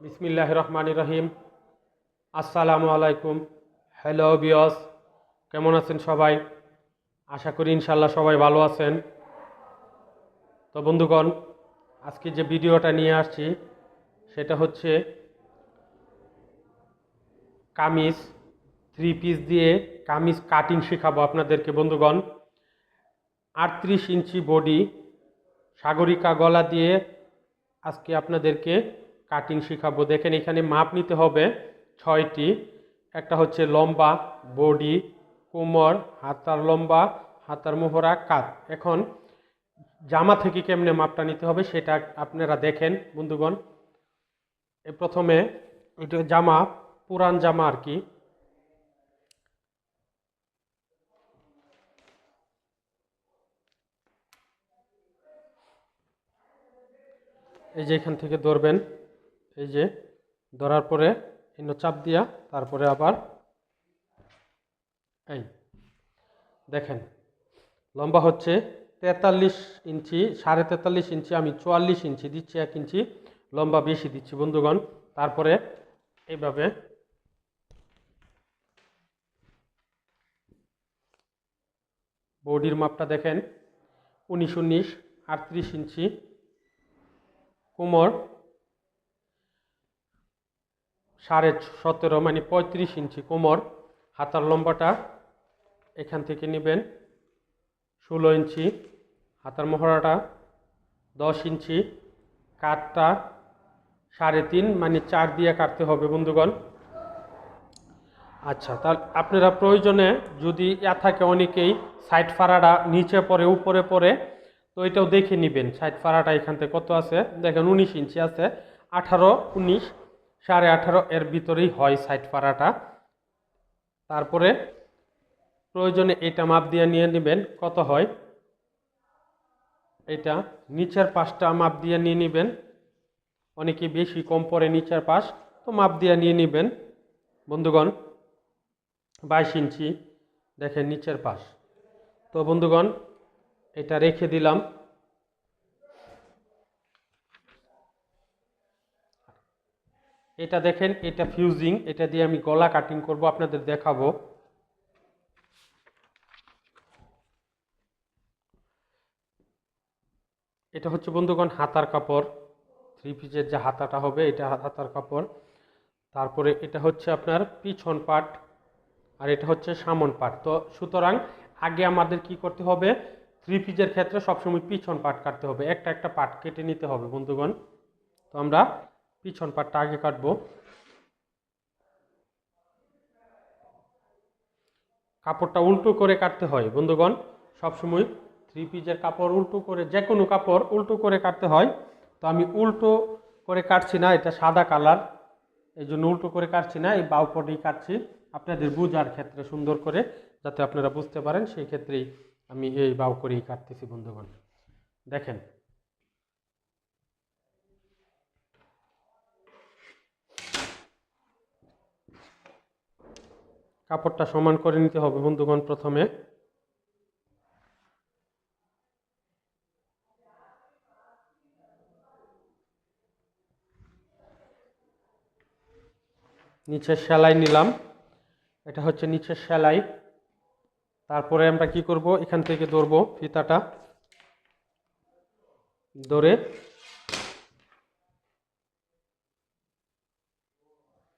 বিসমিল্লাহ রহমান রহিম আসসালামু আলাইকুম হ্যালো বিয়স কেমন আছেন সবাই? আশা করি ইনশাল্লাহ সবাই ভালো আছেন। তো বন্ধুগণ, আজকে যে ভিডিওটা নিয়ে আসছি, সেটা হচ্ছে কামিজ থ্রি পিস দিয়ে কামিজ কাটিং শেখাবো আপনাদেরকে বন্ধুগণ। আটত্রিশ ইঞ্চি বডি সাগরিকা গলা দিয়ে আজকে আপনাদেরকে কাটিং শেখাবো। দেখেন এখানে মাপ নিতে হবে ছয়টি। একটা হচ্ছে লম্বা, বডি, কোমর, হাতার লম্বা, হাতার মোহরা কাত এখন জামা থেকে কেমনে মাপটা নিতে হবে সেটা আপনারা দেখেন, বন্ধুগণ। প্রথমে এটা জামা, পুরান জামা আর কি। এই যে এখান থেকে ধরবেন। এই যে ধরার পরে এন্য চাপ দিয়া তারপরে আবার এই দেখেন, লম্বা হচ্ছে তেতাল্লিশ ইঞ্চি, সাড়ে তেতাল্লিশ ইঞ্চি, আমি চুয়াল্লিশ ইঞ্চি দিচ্ছি এক ইঞ্চি, লম্বা বেশি দিচ্ছি বন্ধুগণ। তারপরে এইভাবে বডির মাপটা দেখেন, উনিশ উনিশ আটত্রিশ ইঞ্চি, কোমর সাড়ে সতেরো মানে পঁয়ত্রিশ ইঞ্চি কোমর। হাতার লম্বাটা এখান থেকে নেবেন ষোলো ইঞ্চি। হাতার মহড়াটা দশ ইঞ্চি। কাঠটা সাড়ে তিন মানে চার দিয়ে কাটতে হবে বন্ধুগণ। আচ্ছা তাহলে আপনারা প্রয়োজনে যদি ইয়া থাকে অনেকেই সাইড ফাড়াটা নিচে পড়ে, উপরে পড়ে, তো এটাও দেখে নেবেন। সাইড ফাড়াটা এখান থেকে কত আছে? দেখেন উনিশ ইঞ্চি আছে। আঠারো, উনিশ সাড়ে আঠারো এর ভিতরেই হয় সাইড ফাড়াটা তারপরে প্রয়োজনে এটা মাপ দিয়ে নিয়ে নেবেন, কত হয়? এটা নিচের পাশটা মাপ দিয়ে নিয়ে নেবেন। অনেকে বেশি, কম পড়ে নিচের পাশ, তো মাপ দিয়ে নিয়ে নেবেন। বন্ধুগণ, বাইশ ইঞ্চি, দেখেন নিচের পাশ। তো বন্ধুগণ, এটা রেখে দিলাম। এটা দেখেন, এটা ফিউজিং এটা দিয়ে আমি গলা কাটিং করব, আপনাদের দেখাবো। এটা হচ্ছে বন্ধুগণ হাতার কাপড়। থ্রি পিসের যে হাতাটা হবে, এটা হাতার কাপড়। তারপরে এটা হচ্ছে আপনার পিছন পাট আর এটা হচ্ছে সামন পাট। তো সুতরাং আগে আমাদের কি করতে হবে? থ্রি পিসের ক্ষেত্রে সবসময় পিছন পাট কাটতে হবে। একটা একটা পাট কেটে নিতে হবে, বন্ধুগণ। তো আমরা পিছন পাটটা আগে কাটবো। কাপড়টা উল্টো করে কাটতে হয়, বন্ধুগণ। সবসময় থ্রি পিসের কাপড় উল্টো করে, যে কোনো কাপড় উল্টো করে কাটতে হয়। তো আমি উল্টো করে কাটছি না, এটা সাদা কালার। এই জন্য উল্টো করে কাটছি না, এই বাউপটেই কাটছি। আপনাদের বোঝার ক্ষেত্রে সুন্দর করে, যাতে আপনারা বুঝতে পারেন, সেই ক্ষেত্রেই আমি এই বাউ করেই কাটতেছি, বন্ধুগণ। দেখেন কাপড়টা সমান করে নিতে হবে বন্ধুগণ প্রথমে। নিচের সেলাই নিলাম। এটা হচ্ছে নিচের সেলাই। তারপরে আমরা কি করব? এখান থেকে ধরবো ফিতাটা। ধরে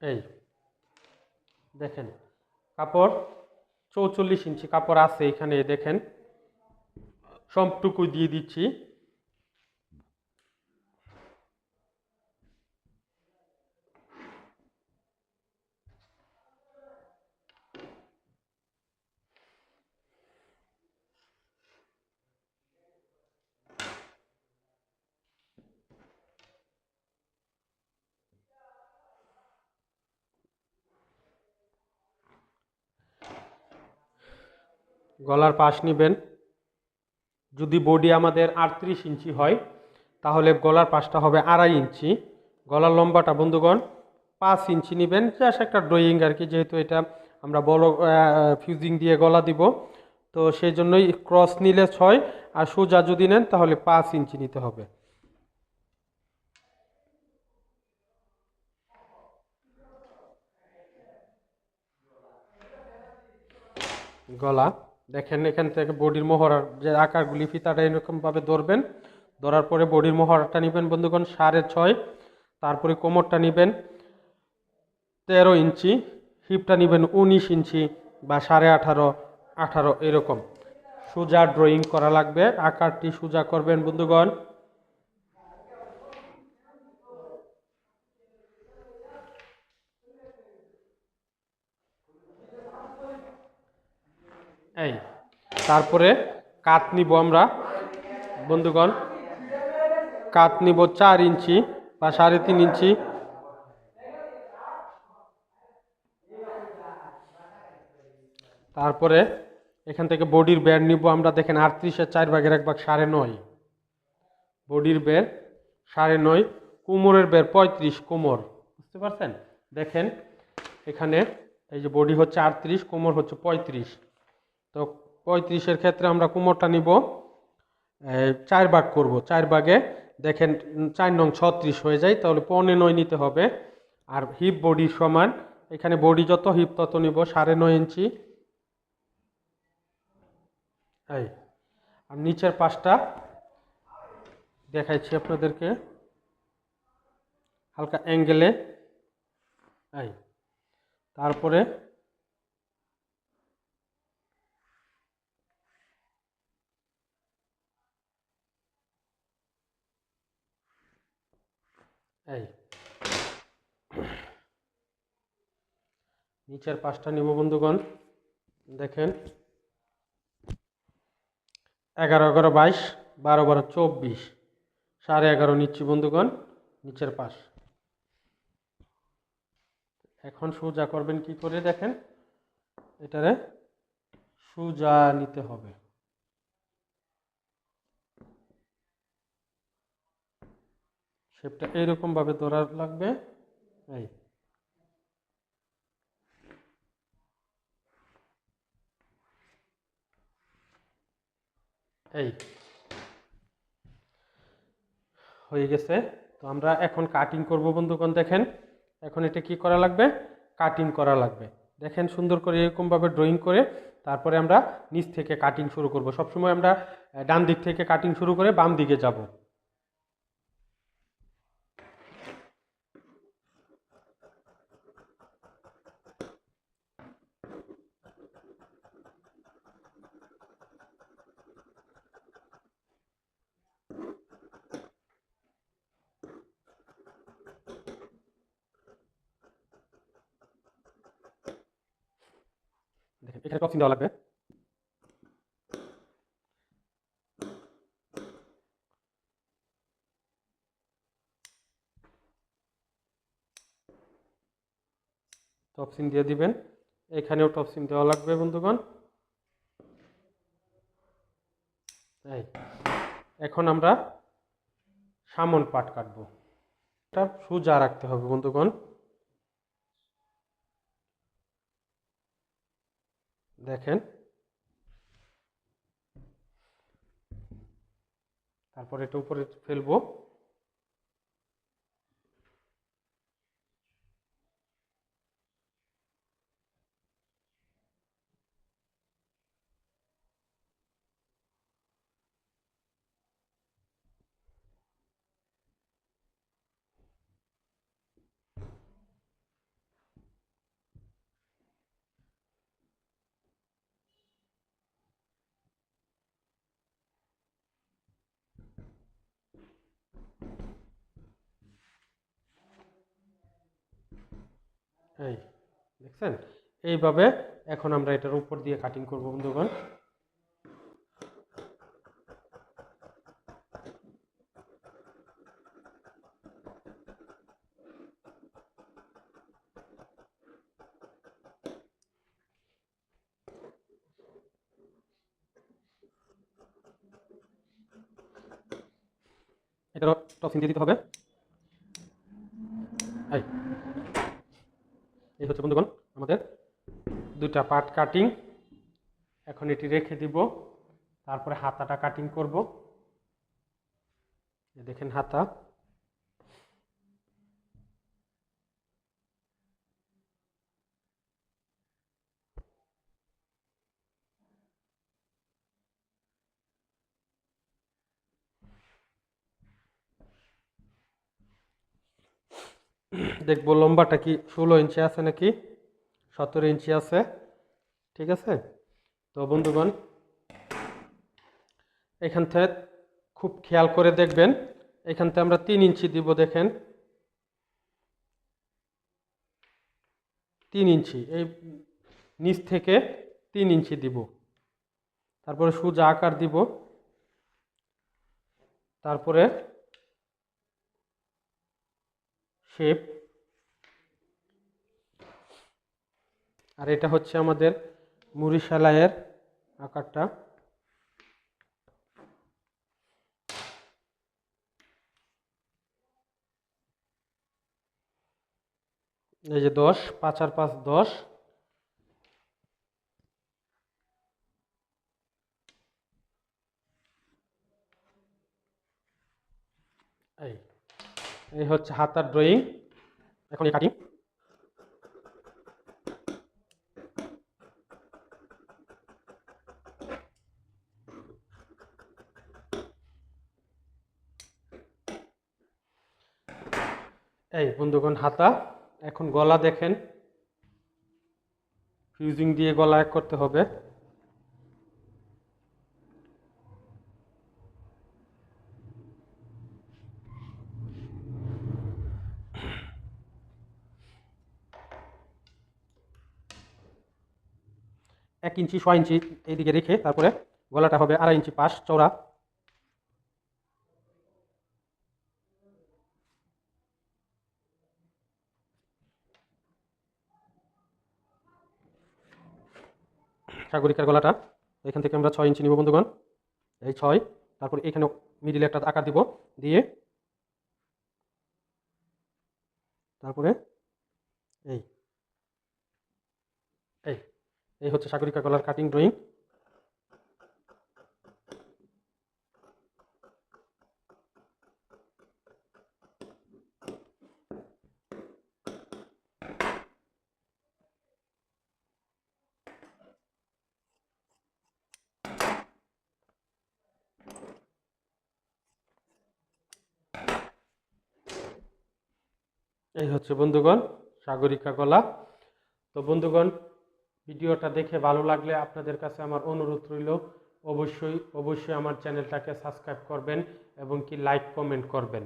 এই দেখেন কাপড় চৌচল্লিশ ইঞ্চি কাপড় আছে এখানে দেখেন। সবটুকু দিয়ে দিচ্ছি। গলার পাশ নেবেন। যদি বডি আমাদের আটত্রিশ ইঞ্চি হয়, তাহলে গলার পাশটা হবে আড়াই ইঞ্চি। গলার লম্বাটা বন্ধুগণ পাঁচ ইঞ্চি নেবেন। জাস্ট একটা ড্রয়িং আর কি, যেহেতু এটা আমরা বড় ফিউজিং দিয়ে গলা দিব। তো সেই জন্যই ক্রস নিলে ছয় আর সোজা যদি নেন, তাহলে পাঁচ ইঞ্চি নিতে হবে। গলা দেখেন এখান থেকে বডির মোহরার যে আকারগুলি ফিতাটা এরকমভাবে ধরবেন, ধরার পরে বডির মোহরাটা নেবেন বন্ধুগণ সাড়ে ছয়, তারপরে কোমরটা নেবেন তেরো ইঞ্চি, হিপটা নেবেন উনিশ ইঞ্চি বা সাড়ে আঠারো আঠারো এরকম। সোজা ড্রয়িং করা লাগবে, আকারটি সোজা করবেন বন্ধুগণ। এই, তারপরে কাত নিব আমরা। বন্ধুগণ, কাত নিব চার ইঞ্চি বা সাড়ে তিন ইঞ্চি। তারপরে এখান থেকে বডির ব্যার নিব আমরা। দেখেন আটত্রিশের চার ভাগের এক ভাগ সাড়ে নয়। বডির বের সাড়ে নয়, কোমরের বের পঁয়ত্রিশ, কোমর। বুঝতে পারছেন? দেখেন, এখানে এই যে বডি হচ্ছে আটত্রিশ, কোমর হচ্ছে পঁয়ত্রিশ। তো পঁয়ত্রিশের ক্ষেত্রে আমরা কুমোরটা নিব। চার ভাগ করব। চার ভাগে দেখেন চার নং ছত্রিশ হয়ে যায়, তাহলে পৌনে নয় নিতে হবে। আর হিপ বডি সমান, এখানে বডি যত হিপ তত নিব, সাড়ে নয় ইঞ্চি। এই, আর নিচের পাশটা দেখাইছি আপনাদেরকে। হালকা অ্যাঙ্গেলে। এই, তারপরে এই। নিচের পাঁচটা নিব, বন্ধুগণ। দেখেন। এগারো এগারো, বাইশ, বারো বারো, চব্বিশ। সাড়ে এগারো নিচ্ছি, বন্ধুগণ। নিচের পাশ এখন সোজা করবেন কি করে, দেখেন? এটারে সোজা নিতে হবে। শেপটা এইরকম ভাবে ধরা লাগবে। এই। এই। হয়ে গেছে। তো আমরা এখন কাটিং করব বন্ধুগণ, দেখেন। এখন এটা কি করা লাগবে? কাটিং করা লাগবে। দেখেন সুন্দর করে এরকমভাবে ড্রয়িং করে তারপরে আমরা নিচ থেকে কাটিং শুরু করব। সবসময় আমরা ডান দিক থেকে কাটিং শুরু করে বাম দিকে যাব দেখেন এখানে টপসিং দেওয়া লাগবে। টপসিন দিয়ে দিবেন। এখানেও টপসিন দেওয়া লাগবে বন্ধুগণ। এখন আমরা সামন পাট কাটবো। এটা সোজা রাখতে হবে বন্ধুগণ। দেখেন। তারপর এটা উপরে ফেলব। এই দেখছেন? এইভাবে এখন আমরা এটার উপর দিয়ে কাটিং করব বন্ধুগণ। এটারও টপসিং দিয়ে দিতে হবে। এই। এই হচ্ছে বন্ধুগণ আমাদের দুটা পার্ট কাটিং এখন এটি রেখে দিব। তারপরে হাতাটা কাটিং করব। দেখেন হাতা। দেখব লম্বাটা কি ষোলো ইঞ্চি আছে নাকি? সতেরো ইঞ্চি আছে। ঠিক আছে? তো বন্ধুগণ, এখান থেকে খুব খেয়াল করে দেখবেন। এখান থেকে আমরা তিন ইঞ্চি দিব, দেখেন। তিন ইঞ্চি, এই নিচ থেকে তিন ইঞ্চি দিব। তারপরে সোজা আকার দিব। তারপরে শেপ আর এটা হচ্ছে আমাদের মুড়ি সেলাইয়ের আকারটা। এই যে দশ, পাঁচ আর পাঁচ দশ এই এই হচ্ছে হাতার ড্রয়িং এখন এই কাটিং এই বন্ধুগণ, হাতা। এখন গলা দেখেন। ফিউজিং দিয়ে গলা এক করতে হবে। এক ইঞ্চি, ছয় ইঞ্চি এইদিকে রেখে তারপরে গলাটা হবে আড়াই ইঞ্চি পাশ চওড়া। সাগরিকার গলাটা, এখান থেকে আমরা ছয় ইঞ্চি নিব বন্ধুগণ। এই ছয়, তারপর এখানে মিডিলে একটা আকার দিব দিয়ে। তারপরে এই এই এই হচ্ছে সাগরিকা গলার কাটিং ড্রয়িং এই হচ্ছে বন্ধুগণ সাগরিকা গলা তো বন্ধুগণ ভিডিওটা দেখে ভালো লাগলে আপনাদের কাছে আমার অনুরোধ রইল, অবশ্যই অবশ্যই আমার চ্যানেলটাকে সাবস্ক্রাইব করবেন এবং কি লাইক কমেন্ট করবেন।